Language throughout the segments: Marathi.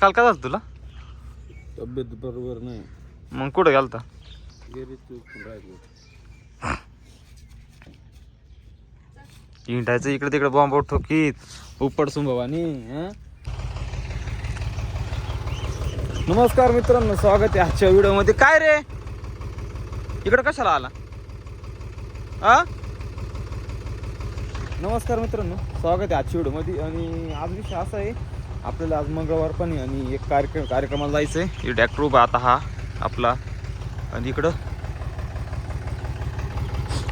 काल काय झालं तुला? तब्येत बरोबर नाही. मग कुठं गेलता? गेली चूक राहिली. इंटायचं इकडे तिकडे बॉम्ब ठोकीत. उपट भवानी हं? नमस्कार मित्रांनो स्वागत आहे आजच्या व्हिडिओमध्ये. काय रे? इकडे कशाला आला? आ? नमस्कार मित्रांनो स्वागत आहे आजच्या व्हिडिओमध्ये. आणि आज विषय असा आहे आपल्याला आज मंगळवार पण आहे आणि एक कार्यक्रम कार्यक्रमाला जायचं आहे ट्रॅक्टर उभा आता हा आपला. आणि इकडं.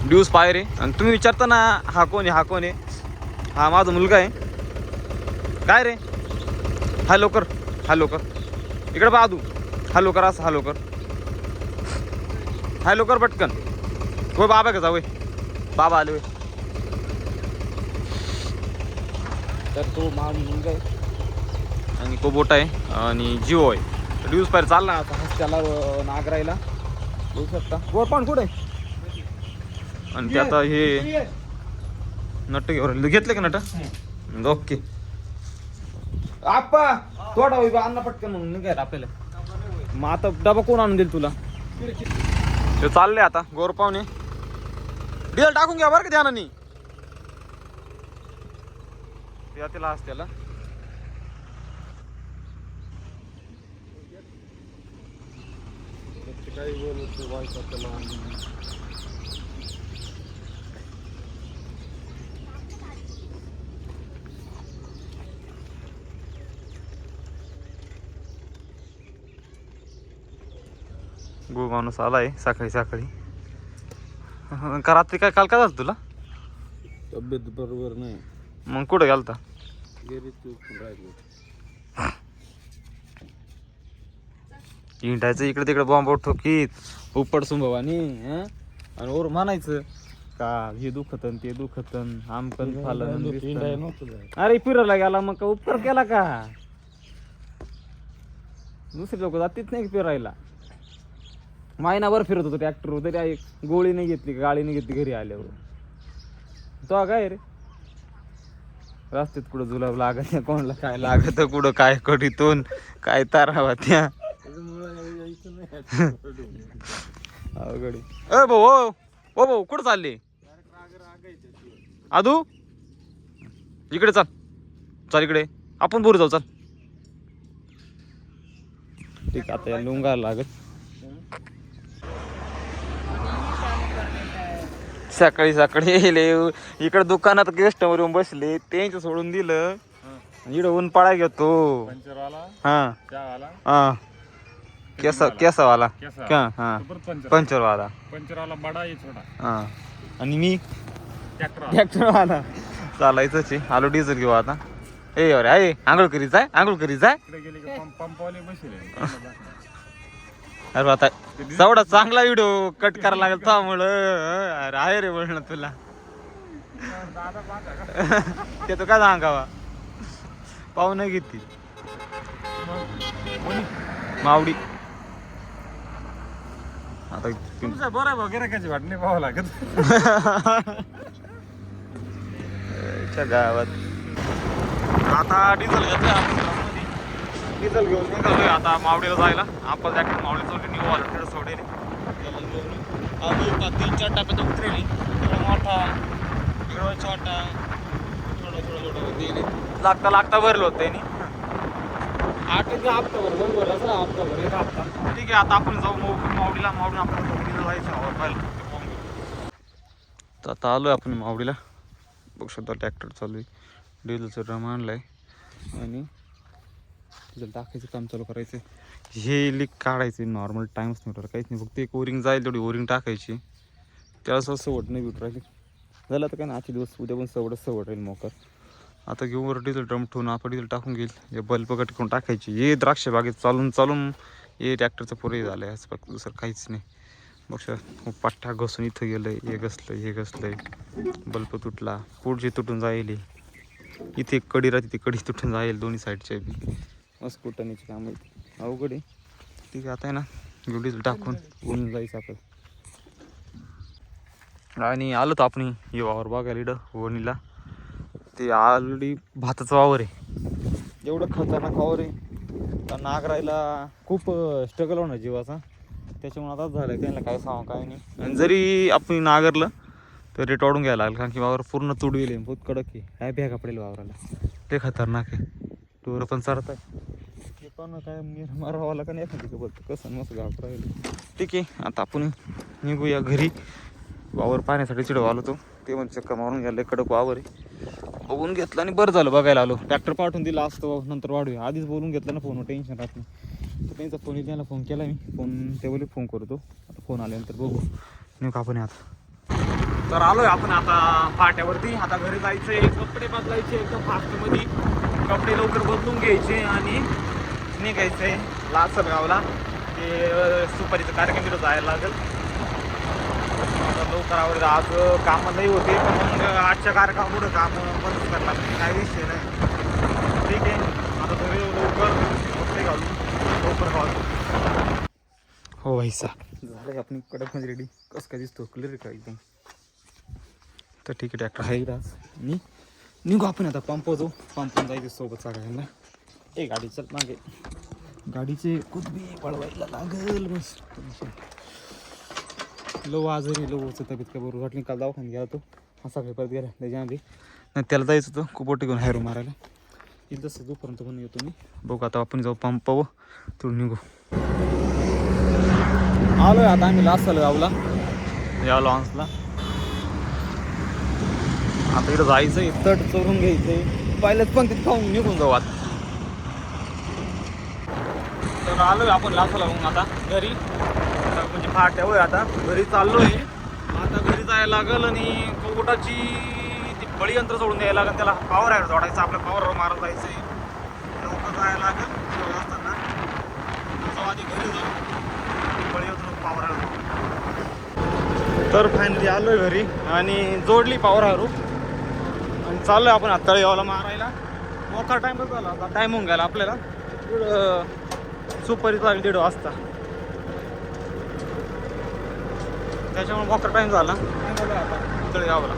ड्यूज पाय रे. आणि तुम्ही विचारता ना हा कोण आहे हा कोण आहे? हा माझा मुलगा आहे. काय रे? हा लोकर हा लोकर. इकडं बादू हा लोकर असं हा लोकर. हा लोकर पटकन. होय बाबा का जाऊ बाबा आले तर तो माझा मुलगा आहे. आणि कोबोटा आहे आणि जिओ आहे. ड्यूज पायर चालला आता हाच त्याला अं, नागरायला. बघू शकता. वर पण कुठे? आहे? आणि ते आता हे नट घेऊन घेतले का नट? ओके. आप्पा तोडा होई अन्न पटकन म्हणून निघायला आपल्याला. मग आता डबा कोण आणून देईल तुला? ते चालले आता गोर पाहुणे. डिझेल टाकून घ्या बरं का ध्यानानी. त्या तिला आज त्याला काही बोलत वाईट त्याला गो माणूस आलाय सकाळी सकाळी. हं, का रात्री काय काल काय झालं तुला? तब्येत बरोबर नाही. मग कुठं गेलता? गेली चूक राहिली. इंटायचं इकडे तिकडे बॉम्ब ठोकीत. उपट भवानी हं? आणि वर म्हणायचं का हे दुखतन ते दुखतन आमकन फालन. अरे फिरायला गेला मग का उपकार केला का? दुसरे लोक जातीच नाही फिरायला? महिनाभर फिरत होतो ट्रॅक्टर तरी आई गोळी नाही घेतली गाडी नाही घेतली घरी आल्यावर. तो काय रे? रस्त्यात कुठं जुलाब लागत नाही, कोणाला काय लागत कुठं काय कढीतून काय तारावा त्या? अवघड. ए भाऊ ओ भाऊ कुठं चालले? आदू? इकडे चाल. चाल इकडे. आपण बोर जाऊ चाल. ठीक आता या लुंगायला लागत सकाळी सकाळी येले इकडे दुकानात कस्टमर येऊन बसले त्यांचं सोडून दिलं. इकडे ऊन पळा घेतो. हा. हा. केस केसावाला? केसा. का? हा. परत पंचर. पंचरवाला. पंचरवाला बडा आहे छोटा. हा. आणि मी? ट्रॅक्टर ट्रॅक्टर आला चालायचंच आहे. आलो डिझेल घेऊ आता. ए अरे आहे आंघोळ करीत आहे आंघोळ करीत आहे इकडे गेले की? पंप पंपवाले बसले अरे आता एवढा चांगला व्हिडिओ कट करायला लागेल त्यामुळं अरे आहे रे म्हणलं तुला. ते तो काय सांगावा? पाहुणं घेतली मावडी. आता तुमचं बरं वगैरे कशी वाट नाही पाहावं लागत? गावात. आता डिझेल आपण घरामध्ये. डिझेल घेऊन निघालोय आता मावडीला जायला. आपण मावडीला चौकी निघू आलं तिकडे सोडेल. अजून तीन चार टाप्यात उतरेली. इकडं मोठा इकडं छोटा थोडं थोडं थोडं होते लागता लागता भरलं होतं त्यांनी. आठ हप्ता भर दोन असं हप्ता भर एक हप्ता. ठीक आहे आता आपण जाऊ माव- मावडीला मावडीला आपण मावडीला जायचं पाहिलं तर आता आलो आहे आपण मावडीला. बघू शकता ट्रॅक्टर चालू आहे. डिझेलचं ड्रम आणलाय. आणि डिझेल टाकायचं काम चालू करायचं. हे लीक काढायचं नॉर्मल टाइम्स मीटर काहीच नाही. फक्त एक ओरिंग जाईल तेवढी ओरिंग टाकायची. त्याला असं सवड नाही भेटू राहिली. झालं तर काय ना आजचे दिवस उद्या पण सवडच सवड राहील मोकर. आता घेऊन वर डिझेल ड्रम ठेवून आपण डिझेल टाकून घेईल. हे बल्ब कटकून टाकायची. हे द्राक्ष बागेत चालून चालून हे ट्रॅक्टरचं पुरे झालं आहे असं फक्त दुसरं काहीच नाही. मग शा- पट्टा घसून इथं गेलं आहे हे घसलं हे घसलंय. बल्ब तुटला पुढची तुटून जाईल इथे एक कडी राहते ती कडी तुटून जाईल दोन्ही साईडच्या बी मस्त कुटणीचे काम आहे अवघड आहे. ठीक आहे आता आहे ना एवढीच टाकून ऊन जायचं आपण. आणि आलो तर आपण हे वावर बघायला इकडं वणीला. ते ऑलरेडी भाताचं वावर आहे. एवढं खतरनाक वावर आहे. कारण नागरायला खूप स्ट्रगल होणार जीवाचा. त्याच्यामुळे आता झालं त्यांना काय सांगा काय नाही. आणि जरी आपण नागरलं तर रेट वाढून घ्यायला लागेल कारण की वावर पूर्ण तुडविले आहे बहुत कडक आहे. काय भ्या पडेल वावराला. ते खतरनाक आहे. टूर पण चढत आहे ते पण काय मीर मारावाला का नाही एखादी बोलतो कसं मस्त गाव राहिलं. ठीक आहे आता आपण निघूया घरी. वावर पाण्यासाठी चिडवा आलो तो ते म्हणजे चक्का मारून घ्यायला कडक वावर आहे. बघून घेतलं आणि बरं झालं बघायला आलो. ट्रॅक्टर पाठवून दिला असतो नंतर वाढूया. आधीच बोलून घेतलं ना फोनवर टेन्शन राहत नाही. तर त्यांचा फोन त्याला फोन केला मी. फोन ते बोलले फोन करतो. आता फोन आल्यानंतर बघू. नेऊ का आपण आता तर आलोय आपण आता फाट्यावरती. आता घरी जायचंय कपडे बदलायचे एकदम फास्टमध्ये कपडे लवकर बदलून घ्यायचे आणि निघायचंय लासल गावला ते सुपारीचं सुपारीचा कार्यक्रम तिथं जायला लागेल. लवकर आवडेल आज कामं नाही होते पण मग आजच्या कार्यक्रमामुळे काम बंद करायला लागले काही विषय नाही. ठीक आहे. आता घरी येऊ लवकर कपडे घालून लवकर घालतो हो भाई सा झालं आपण कडकमध्ये रेडी कसं काय दिसतो? क्लिअर का एकदम? तर ठीक आहे ट्रॅक्टर आहे आज आणि निघू आपण आता पंप जाऊ. पंपून जायचं सोबत सगळ्यांना. ए गाडी चल मागे. गाडीचे कुदबी पळवायला लागल बस लव आजारी लोचं तब्येत काय बरोबर वाटली काल दवाखान्यात गेला तो. असा काही परत गेला. त्याच्यामध्ये नाही त्याला जायचं होतं खूप घेऊन हायरू मारायला. येईल तसं दुपर्यंत पण येतो मी. बघू आता आपण जाऊ पंप पाहू. तिथून निघू. आलोय आता आम्ही लास्ट गावला या लॉन्सला आता इकडं जायचं आहे तट चोरून आहे पहिल्याच पण तिथं खाऊन निघून जाऊ आता. तर आलोय आपण लासाला मग आता घरी. आता होय आता घरी चाललोय आता घरी जायला लागल आणि कोटाची ती बळी यंत्र सोडून द्यायला लागेल. त्याला पावर आहे जोडायचं आपल्या पावर मारत जायचंय. लवकर जायला लागेल असताना जाऊ आधी घरी जाऊ. बळी यंत्र पावर आहे. तर फायनली आहे घरी आणि जोडली पावर हरू. आणि चाललोय आपण आता तळेगावला मारायला. मोठा टाईमच झाला आता टाईम होऊन गेला आपल्याला. पुढं सुपारी चालेल दीड वाजता. त्याच्यामुळे मोका टाईम झाला. तळेगावला.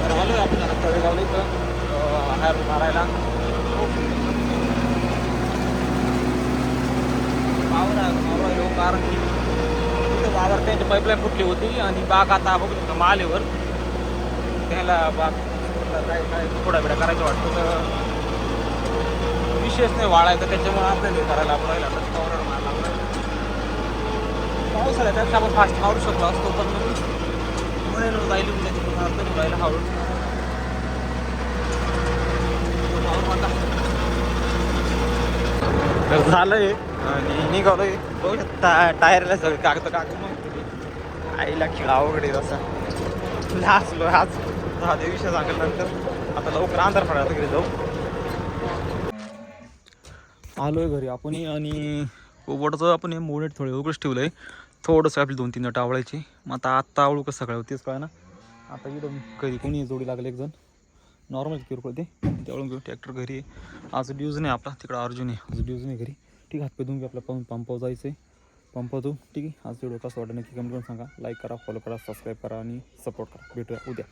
तर आहे आपण आता तळेगावला इथं. हायर मारायला. पावर आहे पावर कारण की तिथं वावर त्यांची पाईपलाईन फुटली होती आणि बाग आता बघू शकतो मालेवर त्याला बाग काय काय थोडा बिडा करायचं वाटतं तर विशेष नाही वाढायचं. त्याच्यामुळे आपल्याला करायला आपल्याला कवर मारायला लागला पावसाळ्यापेक्षा आपण फास्ट मारू शकलो असतो पण मग जाईल त्याच्यामुळे राहायला हळू तर झालंय. आणि निघालोय. बघू शकता टायरला सगळे कागद कागद आईला खेळा आहे तसा. लासलो आज. दहा ते विषय सांगितल्यानंतर आता लवकर अंधार पडायला घरी जाऊ. आलोय घरी आपण. आणि पोपटाचं आपण हे मोडेट थोडे उघडच आहे थोडंसं आपली दोन तीन मिनटं आवळायची. मग आता आत्ता आवळू कसं सकाळी तेच काय ना. आता इकडं घरी कोणी जोडी लागले एक जण नॉर्मल किरकोळ ते. त्यावळून घेऊ ट्रॅक्टर घरी आहे. आज ड्यूज नाही आपला. तिकडं अर्जुन आहे. आज ड्यूज नाही घरी. ठीक आहे हातपे धुवून घे आपला. पंप पंपावर जायचं आहे पंप जाऊ. ठीक आहे आज व्हिडिओ कसं वाटतं नक्की कमेंट करून सांगा. लाईक करा फॉलो करा सबस्क्राईब करा आणि सपोर्ट करा. भेटूया उद्या.